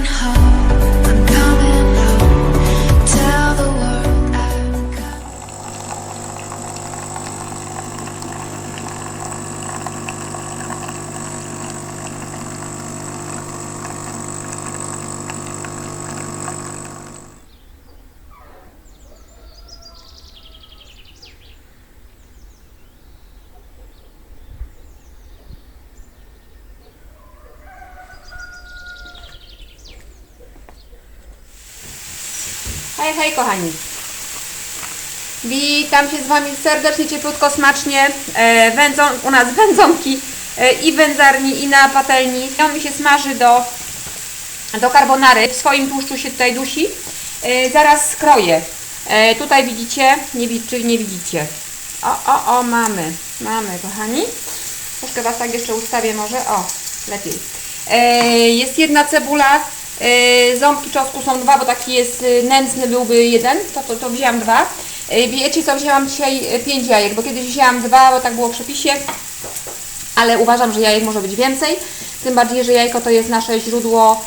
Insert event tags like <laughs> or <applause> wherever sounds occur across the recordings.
broken heart Hej, hej kochani. Witam się z Wami serdecznie, cieplutko, smacznie. E, wędzą, u nas wędzonki e, i wędzarni, i na patelni. On mi się smaży do, do carbonary. W swoim tłuszczu się tutaj dusi. E, zaraz skroję. E, tutaj widzicie, nie, czy nie widzicie. O, o, o, mamy. Mamy, kochani. Troszkę Was tak jeszcze ustawię może. O, lepiej. E, jest jedna cebula. E, ząbki czosnku są dwa, bo taki jest e, nędzny byłby jeden. To, to, to wzięłam dwa. E, wiecie co, wzięłam dzisiaj e, pięć jajek, bo kiedyś wzięłam dwa, bo tak było w przepisie. Ale uważam, że jajek może być więcej. Tym bardziej, że jajko to jest nasze źródło,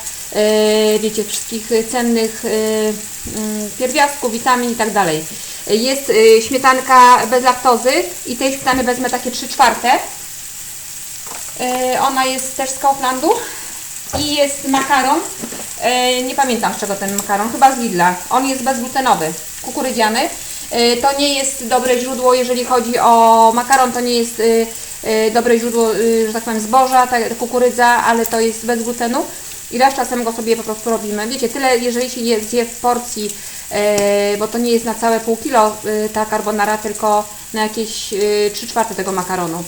wiecie, wszystkich cennych mm, pierwiastków, witamin i tak dalej. Jest śmietanka bez laktozy i tej śmietany wezmę takie 3 czwarte. Ona jest też z Kauflandu i jest makaron. E, Nie pamiętam z czego ten makaron, chyba z Lidla. On jest bezglutenowy, kukurydziany. E, To nie jest dobre źródło, jeżeli chodzi o makaron, to nie jest e, e, dobre źródło, e, że tak powiem, zboża, ta kukurydza, ale to jest bez glutenu. I raz czasem go sobie po prostu robimy. Wiecie, tyle jeżeli się je zje w porcji, e, bo to nie jest na całe pół kilo e, ta carbonara, tylko na jakieś e, 3 czwarte tego makaronu.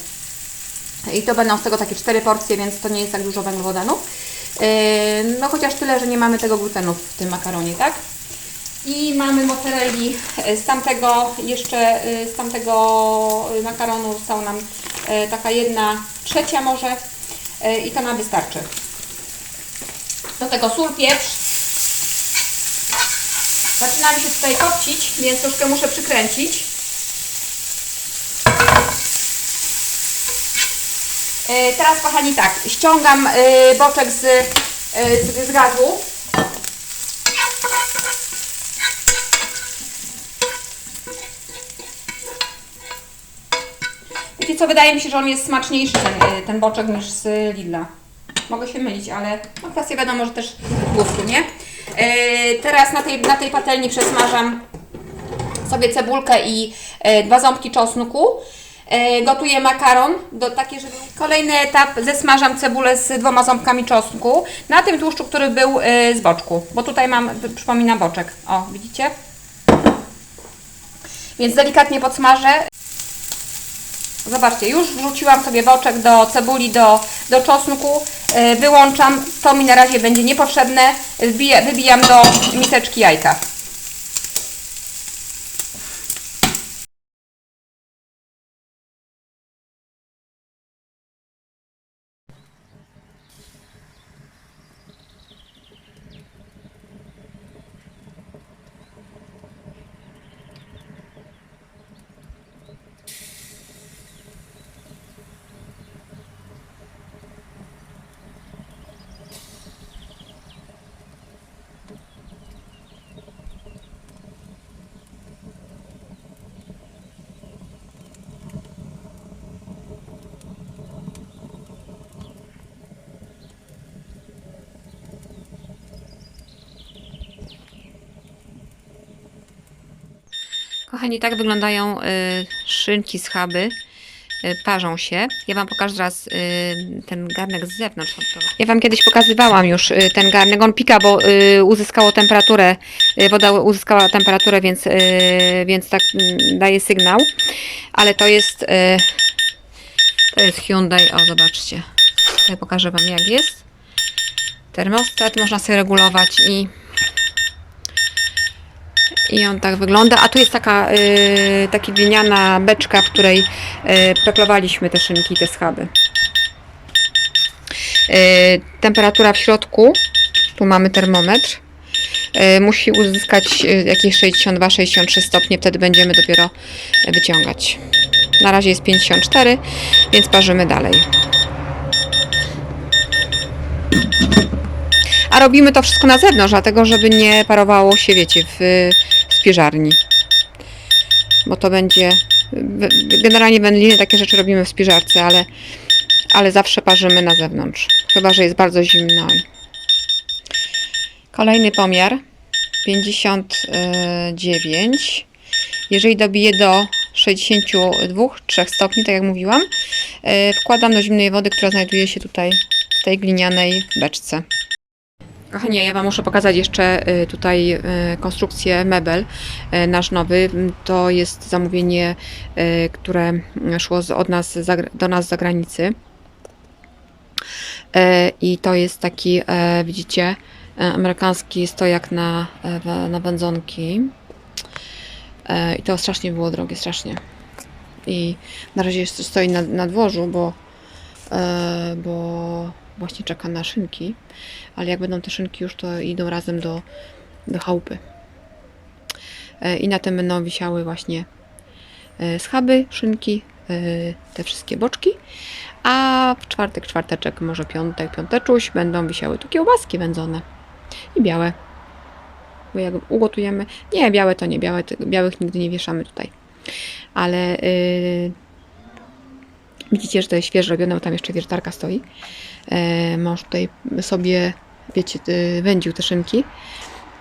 I to będą z tego takie cztery porcje, więc to nie jest tak dużo węglowodanów. Yy, No chociaż tyle, że nie mamy tego glutenu w tym makaronie, tak? I mamy mozzarelli z tamtego jeszcze, yy, z tamtego makaronu została nam taka jedna trzecia może i to nam wystarczy. Do tego sól, pieprz. Zaczyna mi się tutaj kopcić, więc troszkę muszę przykręcić. Teraz kochani tak, ściągam e, boczek z, e, z, z gazu. Wiecie co, wydaje mi się, że on jest smaczniejszy ten, e, ten boczek niż z Lidla. Mogę się mylić, ale no kwestia wiadomo, że też gustu, nie? E, Teraz na tej, na tej patelni przesmażam sobie cebulkę i e, dwa ząbki czosnku. E, gotuję makaron do żeby... Kolejny etap, zesmażam cebulę z dwoma ząbkami czosnku na tym tłuszczu, który był e, z boczku, bo tutaj mam, przypomina boczek. O, widzicie? Więc delikatnie podsmażę. Zobaczcie, już wrzuciłam sobie boczek do cebuli, do, do czosnku, e, wyłączam, to mi na razie będzie niepotrzebne, wybijam do miseczki jajka. Kochani, tak wyglądają y, szynki z chaby. Y, parzą się. Ja Wam pokażę teraz y, ten garnek z zewnątrz. Ja Wam kiedyś pokazywałam już ten garnek. On pika, bo uzyskało temperaturę, woda uzyskała temperaturę, więc, więc tak y, daje sygnał. Ale to jest, to jest Hyundai. O, zobaczcie. Tutaj pokażę Wam jak jest. Termostat można sobie regulować i i on tak wygląda. A tu jest taka, y, taka gliniana beczka, w której y, peklowaliśmy te szynki i te schaby. Y, temperatura w środku, tu mamy termometr, y, musi uzyskać y, jakieś 62-63 stopnie, wtedy będziemy dopiero wyciągać. Na razie jest 54, więc parzymy dalej. A robimy to wszystko na zewnątrz, dlatego żeby nie parowało się, wiecie, w, w spiżarni. Bo to będzie. Generalnie wędliny, takie rzeczy robimy w spiżarce, ale, ale zawsze parzymy na zewnątrz. Chyba, że jest bardzo zimno. Kolejny pomiar 59. Jeżeli dobiję do 62-3 stopni, tak jak mówiłam, e, wkładam do zimnej wody, która znajduje się tutaj w tej glinianej beczce. Kochani, ja Wam muszę pokazać jeszcze e, tutaj e, konstrukcję mebel. e, Nasz nowy. To jest zamówienie, które szło od nas, do nas z zagranicy. I to jest taki, widzicie, amerykański stojak na, na wędzonki. I to strasznie było drogie, strasznie. I na razie jeszcze stoi na, na dworzu, bo, bo właśnie czeka na szynki. Ale jak będą te szynki już, to idą razem do, do chałupy. E, I na tym będą wisiały właśnie e, schaby, szynki, e, te wszystkie boczki. A w czwartek, czwarteczek, może piątek, piąteczuś będą wisiały tu kiełbaski wędzone. I białe. Bo jak ugotujemy... Nie, białe to nie białe. Białych nigdy nie wieszamy tutaj. Ale yy, widzicie, że to jest świeżo robione, bo tam jeszcze wiertarka stoi. E, mąż tutaj sobie, wiecie, y, wędził te szynki.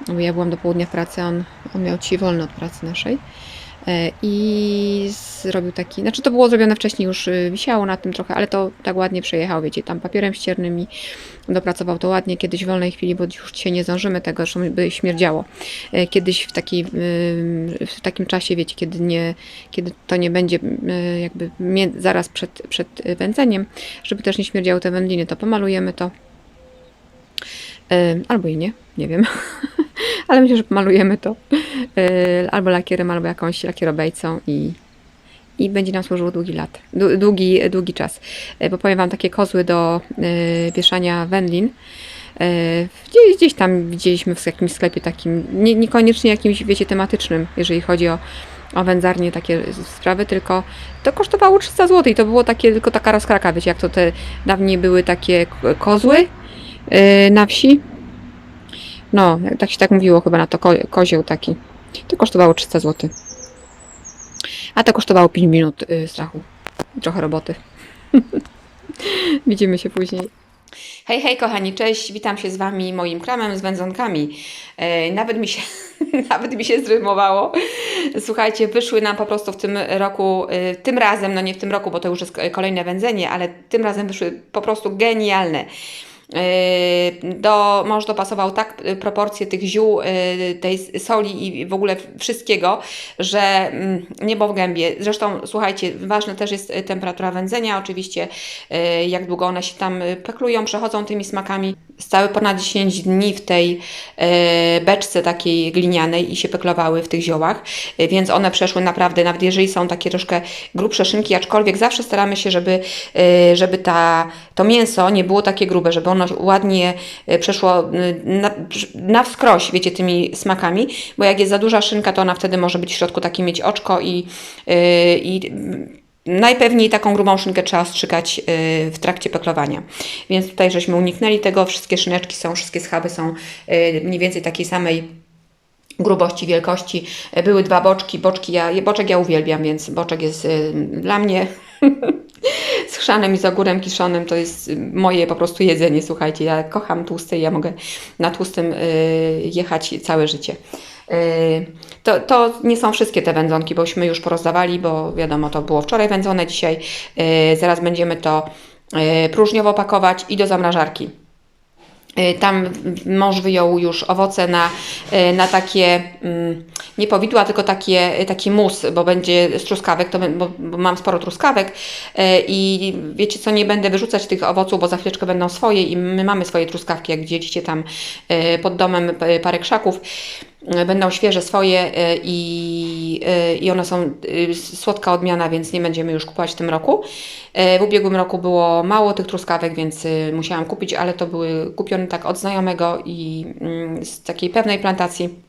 Bo ja byłam do południa w pracy, on, on miał dzisiaj wolny od pracy naszej. E, I zrobił taki, znaczy to było zrobione wcześniej, już y, wisiało na tym trochę, ale to tak ładnie przejechał, wiecie, tam papierem ściernym i dopracował to ładnie. Kiedyś w wolnej chwili, bo już dzisiaj nie zdążymy tego, zresztą by śmierdziało. E, Kiedyś w, takiej, y, w takim czasie, wiecie, kiedy, nie, kiedy to nie będzie y, jakby zaraz przed, przed wędzeniem, żeby też nie śmierdziały te wędliny, to pomalujemy to. Albo i nie, nie wiem. <laughs> Ale myślę, że pomalujemy to albo lakierem, albo jakąś lakierobejcą i, i będzie nam służyło długi lat, dłu- długi, długi czas. E, Bo powiem Wam, takie kozły do e, wieszania wędlin, e, gdzieś, gdzieś tam widzieliśmy w jakimś sklepie takim, nie, niekoniecznie jakimś, wiecie, tematycznym, jeżeli chodzi o, o wędzarnię, takie sprawy, tylko to kosztowało 300 zł i to było takie, tylko taka rozkraka, wiecie, jak to te dawniej były takie kozły na wsi, no, tak się tak mówiło chyba na to, ko kozioł taki. To kosztowało 300 zł. A to kosztowało 5 minut y, strachu. Trochę roboty. <laughs> Widzimy się później. Hej, hej kochani, cześć, witam się z Wami moim kramem z wędzonkami. E, nawet mi się, <laughs> nawet mi się zrymowało. Słuchajcie, wyszły nam po prostu w tym roku, tym razem, no nie w tym roku, bo to już jest kolejne wędzenie, ale tym razem wyszły po prostu genialne. Yy, do, mąż dopasował tak y, proporcje tych ziół, y, tej soli i w ogóle wszystkiego, że mm, niebo w gębie. Zresztą słuchajcie, ważna też jest y, temperatura wędzenia, oczywiście jak długo one się tam peklują, przechodzą tymi smakami. Stały ponad 10 dni w tej beczce takiej glinianej i się peklowały w tych ziołach, więc one przeszły naprawdę, nawet jeżeli są takie troszkę grubsze szynki, aczkolwiek zawsze staramy się, żeby, żeby ta, to mięso nie było takie grube, żeby ono ładnie y, przeszło y, na, na wskroś, wiecie, tymi smakami, bo jak jest za duża szynka, to ona wtedy może być w środku takie mieć oczko i, y, i Najpewniej taką grubą szynkę trzeba strzykać w trakcie peklowania. Więc tutaj żeśmy uniknęli tego. Wszystkie szyneczki są, wszystkie schaby są mniej więcej takiej samej grubości, wielkości. Były dwa boczki. Boczki ja, boczek ja uwielbiam, więc boczek jest dla mnie <laughs> <laughs> z chrzanem i z ogórem kiszonym. To jest y, moje po prostu jedzenie. Słuchajcie, ja kocham tłuste i ja mogę na tłustym y, jechać całe życie. Y, To, to nie są wszystkie te wędzonki, bośmy już porozdawali, bo wiadomo, to było wczoraj wędzone, dzisiaj zaraz będziemy to próżniowo pakować i do zamrażarki. Y, Tam mąż wyjął już owoce na, y, na takie, mm, nie powidła, tylko takie, taki mus, bo będzie z truskawek, to, bo, bo mam sporo truskawek y, i wiecie co, nie będę wyrzucać tych owoców, bo za chwileczkę będą swoje i my mamy swoje truskawki, jak widzieliście tam pod domem parę krzaków. Y, Będą świeże swoje y, i, y, i one są słodka odmiana, więc nie będziemy już kupować w tym roku. W ubiegłym roku było mało tych truskawek, więc musiałam kupić, ale to były kupione tak od znajomego i mm, z takiej pewnej plantacji.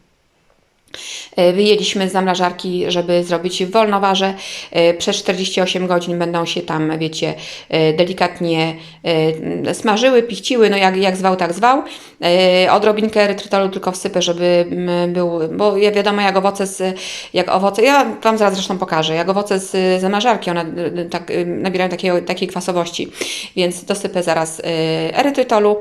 E, Wyjęliśmy z zamrażarki, żeby zrobić wolnowarze. E, Przez 48 godzin będą się tam, wiecie, e, delikatnie smażyły, pichciły, no jak, jak zwał, tak zwał. Odrobinkę erytrytolu tylko wsypę, żeby mm, był, bo ja wiadomo jak owoce z, jak owoce, ja Wam zaraz zresztą pokażę, jak owoce z zamrażarki, one e, tak, e, nabierają takiej, takiej kwasowości, więc dosypę zaraz erytrytolu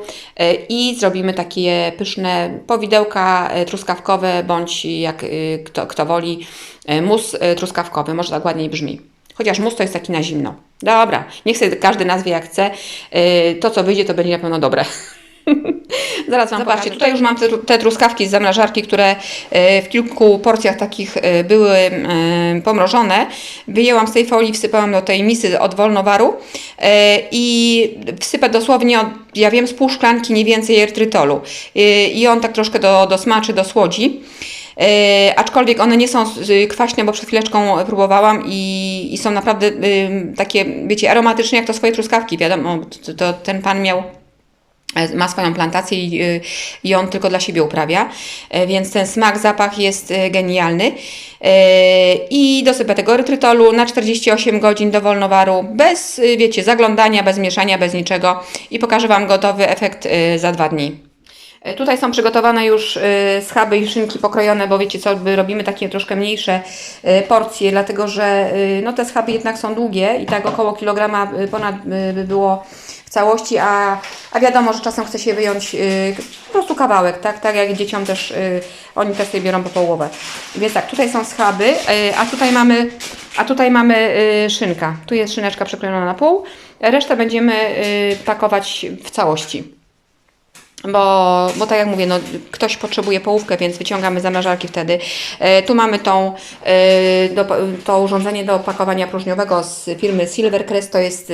i zrobimy takie pyszne powidełka truskawkowe, bądź jak e, kto, kto woli, e, mus e, truskawkowy, może tak ładniej brzmi. Chociaż mus to jest taki na zimno. Dobra, niech sobie każdy nazwie jak chce. To, co wyjdzie, to będzie na pewno dobre. <laughs> Zaraz Wam Zobaczcie, tutaj już mam te, te truskawki z zamrażarki, które w kilku porcjach takich były pomrożone. Wyjęłam z tej folii, wsypałam do tej misy od wolnowaru i wsypę dosłownie, ja wiem, z pół szklanki nie więcej erytrytolu. I on tak troszkę do, do smaczy, do słodzi. Aczkolwiek one nie są kwaśne, bo przed chwileczką próbowałam i, i są naprawdę y, takie, wiecie, aromatyczne jak to swoje truskawki. Wiadomo, to, to ten pan miał e, ma swoją plantację i, y, i on tylko dla siebie uprawia, E, więc ten smak, zapach jest e, genialny. E, I dosypę tego erytrytolu na 48 godzin do wolnowaru, bez, y, wiecie, zaglądania, bez mieszania, bez niczego i pokażę Wam gotowy efekt za dwa dni. E, Tutaj są przygotowane już y, schaby i szynki pokrojone, bo wiecie co, my robimy takie troszkę mniejsze y, porcje, dlatego że no, te schaby jednak są długie i tak około kilograma ponad by było w całości, a, a wiadomo, że czasem chce się wyjąć po prostu kawałek, tak, tak jak dzieciom też, oni też sobie biorą po połowę. Więc tak, tutaj są schaby, a tutaj mamy, a tutaj mamy szynka. Tu jest szyneczka przekrojona na pół, resztę będziemy pakować w całości. Bo, bo tak jak mówię, no, ktoś potrzebuje połówkę, więc wyciągamy zamrażarki wtedy. E, tu mamy tą, e, do, to urządzenie do opakowania próżniowego z firmy Silvercrest, to jest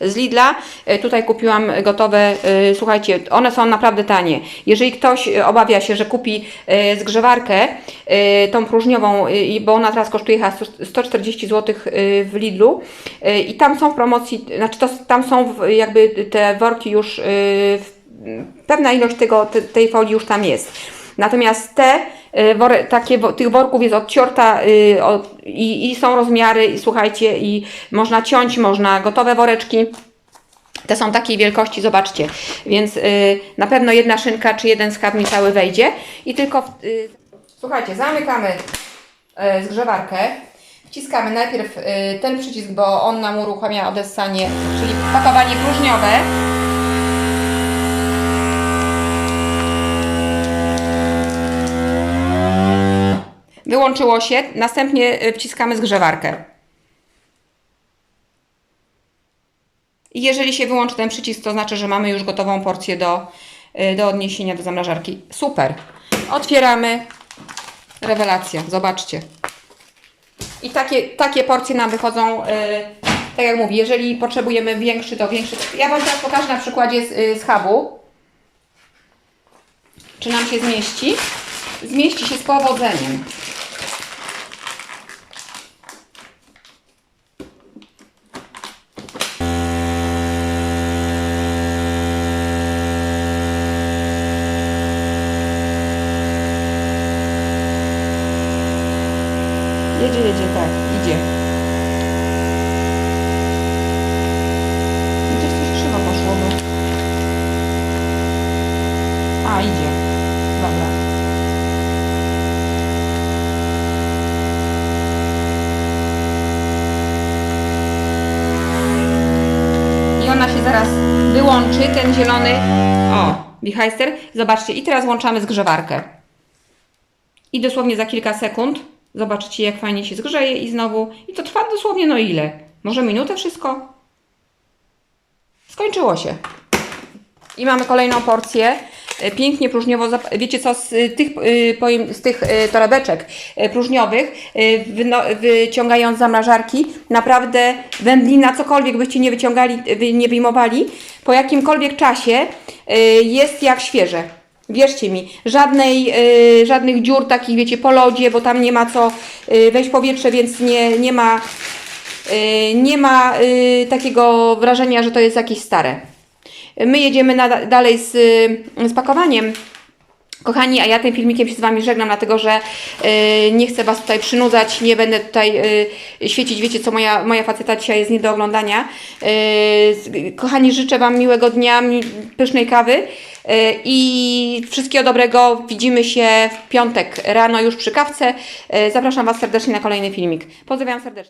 e, z Lidla. E, tutaj kupiłam gotowe, e, słuchajcie, one są naprawdę tanie. Jeżeli ktoś e, obawia się, że kupi e, zgrzewarkę, e, tą próżniową, e, bo ona teraz kosztuje chyba 140 zł w Lidlu e, i tam są w promocji, znaczy to, tam są w- jakby te worki już e, w pewna ilość tego, te, tej folii już tam jest. Natomiast te y, takie, tych worków jest odciorta y, i, i są rozmiary, i słuchajcie, i można ciąć, można gotowe woreczki. Te są takiej wielkości, zobaczcie. Więc y, na pewno jedna szynka czy jeden schab mi cały wejdzie. I tylko. Y, słuchajcie, zamykamy y, zgrzewarkę. Wciskamy najpierw y, ten przycisk, bo on nam uruchamia odessanie, czyli pakowanie próżniowe. Wyłączyło się, następnie y, wciskamy zgrzewarkę. I jeżeli się wyłączy ten przycisk, to znaczy, że mamy już gotową porcję do, y, do odniesienia do zamrażarki. Super. Otwieramy. Rewelacja, zobaczcie. I takie, takie porcje nam wychodzą, y, tak jak mówię, jeżeli potrzebujemy większy, to większy. Ja Wam teraz pokażę na przykładzie z, y, schabu. Czy nam się zmieści? Zmieści się z powodzeniem. Jedzie, jedzie, tak, idzie. Gdzieś coś krzywo poszło, bo... A, idzie. Dobra. I ona się zaraz wyłączy, ten zielony... O, wichajster. Zobaczcie, i teraz włączamy zgrzewarkę. I dosłownie za kilka sekund zobaczycie, jak fajnie się zgrzeje i znowu. I to trwa dosłownie no ile? Może minutę wszystko? Skończyło się. I mamy kolejną porcję. E, Pięknie próżniowo, wiecie co, z y, tych, y, z tych y, torebeczek próżniowych, wyciągając z zamrażarki, naprawdę wędlina, cokolwiek byście nie wyciągali, wy- nie wyjmowali, po jakimkolwiek czasie jest jak świeże. Wierzcie mi, żadnej, y, żadnych dziur takich, wiecie, po lodzie, bo tam nie ma co y, wejść powietrze, więc nie, nie ma, y, nie ma y, takiego wrażenia, że to jest jakieś stare. My jedziemy na, dalej z, z pakowaniem Kochani, a ja tym filmikiem się z Wami żegnam, dlatego że y, nie chcę Was tutaj przynudzać, nie będę tutaj y, świecić, wiecie co, moja, moja faceta dzisiaj jest nie do oglądania. Y, kochani, życzę Wam miłego dnia, pysznej kawy y, i wszystkiego dobrego. Widzimy się w piątek rano już przy kawce. Y, zapraszam Was serdecznie na kolejny filmik. Pozdrawiam serdecznie.